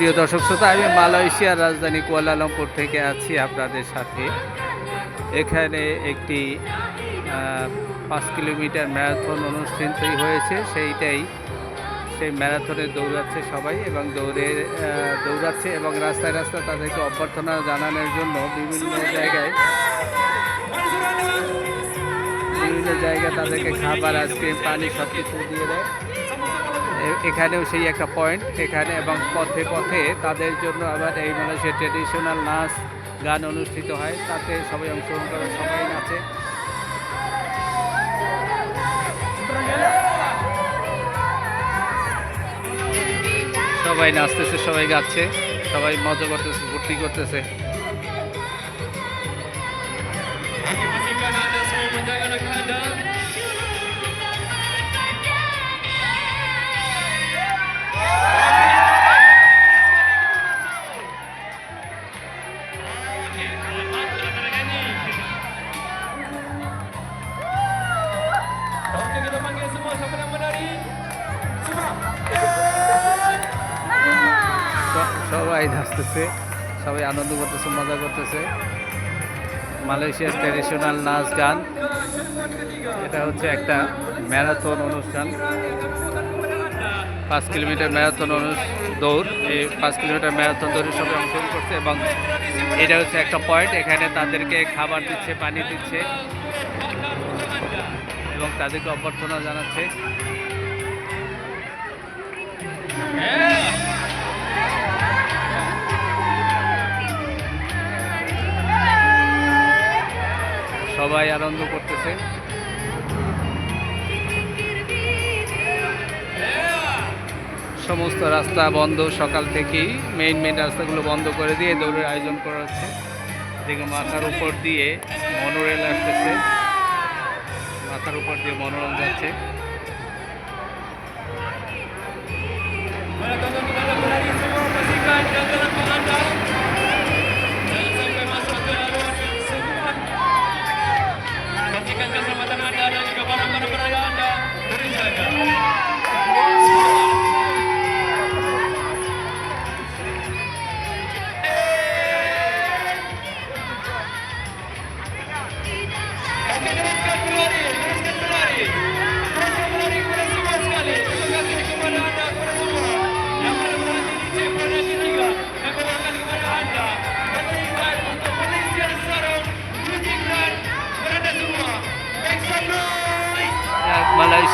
প্রিয় দর্শক শ্রোতা, আমি মালয়েশিয়ার রাজধানী কুয়ালালামপুর থেকে আছি আপনাদের সাথে। এখানে একটি পাঁচ কিলোমিটার ম্যারাথন অনুষ্ঠিত হয়েছে। সেইটাই, সেই ম্যারাথনে দৌড়াচ্ছে সবাই এবং দৌড়ে দৌড়াচ্ছে এবং রাস্তায় রাস্তায় তাদেরকে অভ্যর্থনা জানানোর জন্য বিভিন্ন জায়গায় বিভিন্ন জায়গায় তাদেরকে খাবার, আইসক্রিম, পানি সব কিছু দিয়ে দেয়। এখানেও সেই একটা পয়েন্ট এখানে এবং পথে পথে তাদের জন্য আবার এই মানুষের ট্রেডিশনাল নাচ, গান অনুষ্ঠিত হয়। তাতে সবাই অংশগ্রহণ করে, সবাই নাচে। সবাই নাচতেছে, সবাই গাচ্ছে, সবাই মজা করতেছে, ফুর্তি করতেছে। সবাই নাচতেছে সবাই আনন্দ করতেছে, মজা করতেছে। মালয়েশিয়ার ট্রেডিশনাল নাচ গান, এটা হচ্ছে একটা ম্যারাথন অনুষ্ঠান। পাঁচ কিলোমিটার ম্যারাথন দৌড়, এই পাঁচ কিলোমিটার ম্যারাথন দৌড়ে সবাই অংশগ্রহণ করছে এবং এটা হচ্ছে একটা পয়েন্ট এখানে তাদেরকে খাবার দিচ্ছে, পানি দিচ্ছে এবং তাদেরকে অভ্যর্থনা জানাচ্ছে। সবাই আনন্দ করতেছে। সমস্ত রাস্তা বন্ধ, সকাল থেকেই মেইন মেইন রাস্তাগুলো বন্ধ করে দিয়ে দৌড়ের আয়োজন করা হচ্ছে। দেখে মাথার উপর দিয়ে মনোরেল আসতেছে। মাথার উপর দিয়ে মনোরম যাচ্ছে।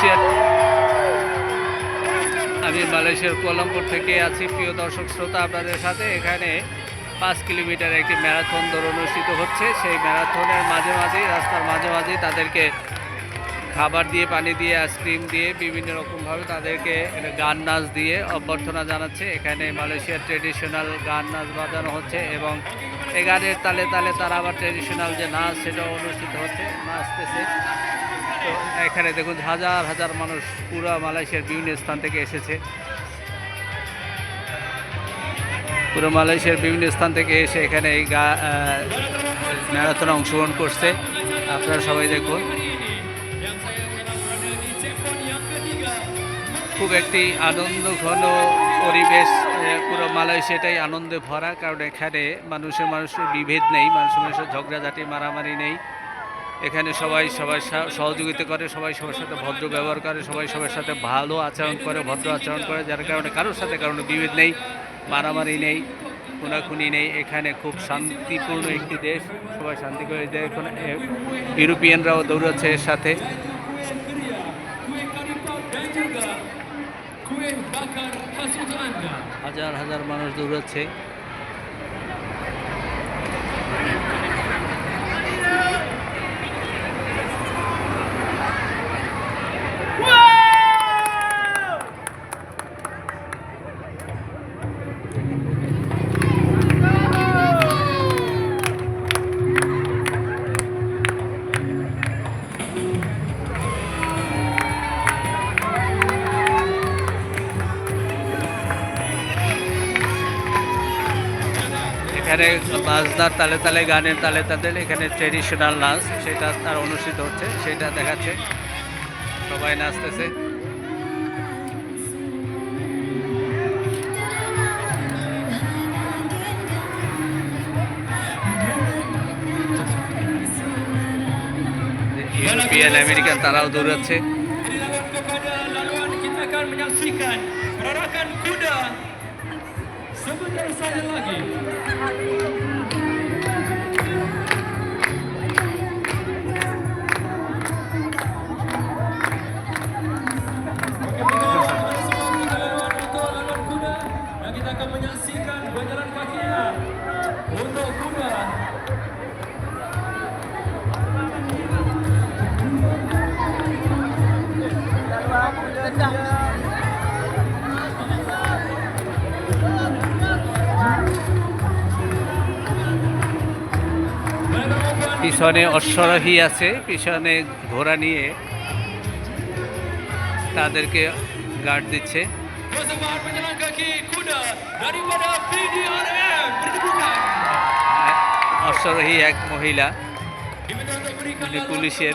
মালয়েশিয়ার আমি মালয়েশিয়ার কোয়ালামপুর থেকে আছি। প্রিয় দর্শক, শ্রোতা, আপনাদের সাথে এখানে পাঁচ কিলোমিটার একটি ম্যারাথন দৌড় অনুষ্ঠিত হচ্ছে। সেই ম্যারাথনের মাঝে মাঝেই, রাস্তার মাঝে মাঝেই তাদেরকে খাবার দিয়ে, পানি দিয়ে, আইসক্রিম দিয়ে, বিভিন্ন রকমভাবে তাদেরকে গান নাচ দিয়ে অভ্যর্থনা জানাচ্ছে। এখানে মালয়েশিয়ার ট্রেডিশনাল গান নাচ বাজানো হচ্ছে এবং এই গানের তালে তালে তারা আবার ট্রেডিশনাল যে নাচ, সেটাও অনুষ্ঠিত হচ্ছে। নাচতেছে। এখানে দেখুন, হাজার হাজার মানুষ পুরো মালয়েশিয়ার বিভিন্ন স্থান থেকে এসেছে। পুরো মালয়েশিয়ার বিভিন্ন স্থান থেকে এসে এখানে এই গা ম্যারাথনে অংশগ্রহণ করছে। আপনারা সবাই দেখুন. খুব একটি আনন্দ ঘন পরিবেশ পুরো মালয়েশিয়াটাই আনন্দে ভরা, কারণ এখানে মানুষের মানুষের বিভেদ নেই মানুষের মানুষের ঝগড়াঝাটি, মারামারি নেই। এখানে সবাই সবার সা- সহযোগিতা করে, সবাই সবার সাথে ভদ্র ব্যবহার করে, সবাই সবার সাথে ভালো আচরণ করে, ভদ্র আচরণ করে, যার কারণে কারোর সাথে কারণে বিভেদ নেই, মারামারি নেই, খুনাখুনি নেই। এখানে খুব শান্তিপূর্ণ একটি দেশ, সবাই শান্তি করে দেয়। এখন ইউরোপিয়ানরাও দৌড়াচ্ছে এর সাথে. হাজার হাজার মানুষ দৌড়াচ্ছে। এখানে নাচদার তালে তালে গানের তালে তাদের এখানে ট্রেডিশনাল নাচ সেটা তার অনুষ্ঠিত হচ্ছে সেটা দেখাচ্ছে সবাই নাচতেছে ইউরোপিয়ান আমেরিকান তারাও দৌড়াচ্ছে Eu é isso aí, পিছনে অশ্বরোহী আছে, পিছনে ঘোড়া নিয়ে তাদেরকে গার্ড দিচ্ছে। অশ্বরোহী এক মহিলা পুলিশের।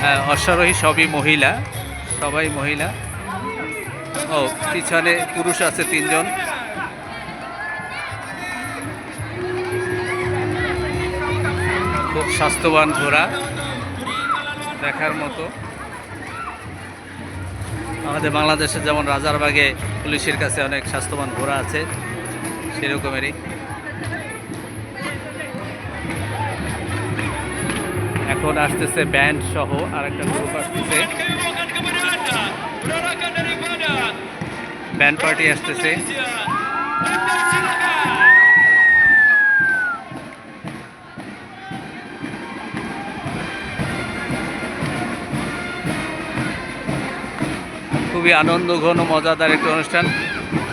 হ্যাঁ অশ্বরোহী সবই মহিলা, সবাই মহিলা। ও, পিছনে পুরুষ আছে তিনজন। স্বাস্থ্যবান ঘোড়া দেখার মতো। আমাদের বাংলাদেশে যেমন রাজারবাগে পুলিশের কাছে অনেক স্বাস্থ্যবান ঘোড়া আছে, সেরকমেরই। এখন আসতেছে ব্যান্ড সহ আর একটা গ্রুপ আসতেছে। ব্যান্ড পার্টি আসতেছে। খুবই আনন্দ, ঘন, মজাদার একটা অনুষ্ঠান।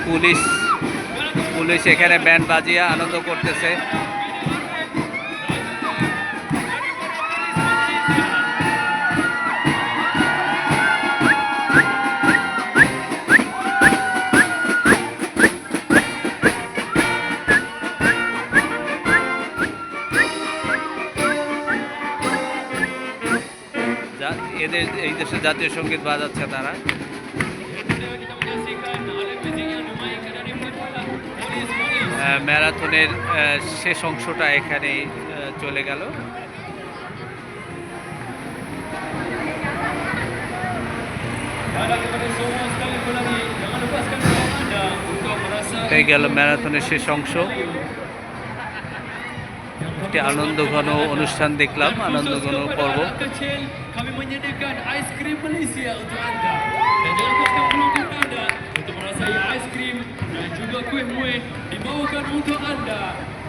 পুলিশ পুলিশ এখানে ব্যান্ড বাজিয়ে আনন্দ করতেছে। এদের, এই দেশের জাতীয় সংগীত বাজাচ্ছে তারা। ম্যারাথনের শেষ অংশটা এখানে চলে গেল। গেল ম্যারাথনের শেষ অংশ। একটি আনন্দ ঘন অনুষ্ঠান দেখলাম আনন্দ ঘন পর্ব ice cream kecil, kami menyediakan aiskrim Malaysia untuk anda. Dan jangan lepaskan peluang anda untuk merasai aiskrim dan juga kuih muih dibawakan untuk anda.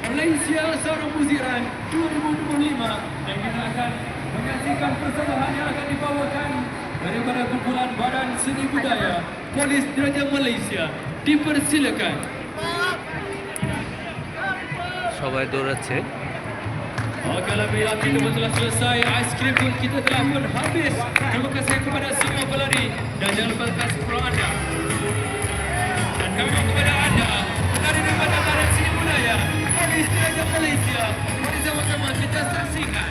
Malaysia Sarung Muziran 2025 dan kita akan menyaksikan persembahan yang akan dibawakan daripada kumpulan Badan Seni Budaya Polis Diraja Malaysia. Dipersilakan. সবাই দৌড়াচ্ছে Okeylah bila kita pun telah selesai Aiskrim pun kita telah pun habis Terima kasih kepada semua pelari Dan jangan lepaskan peluang anda Dan kami kepada anda dari daripada barat sini pula ya Malaysia dan Malaysia. Mari sama-sama kita saksikan.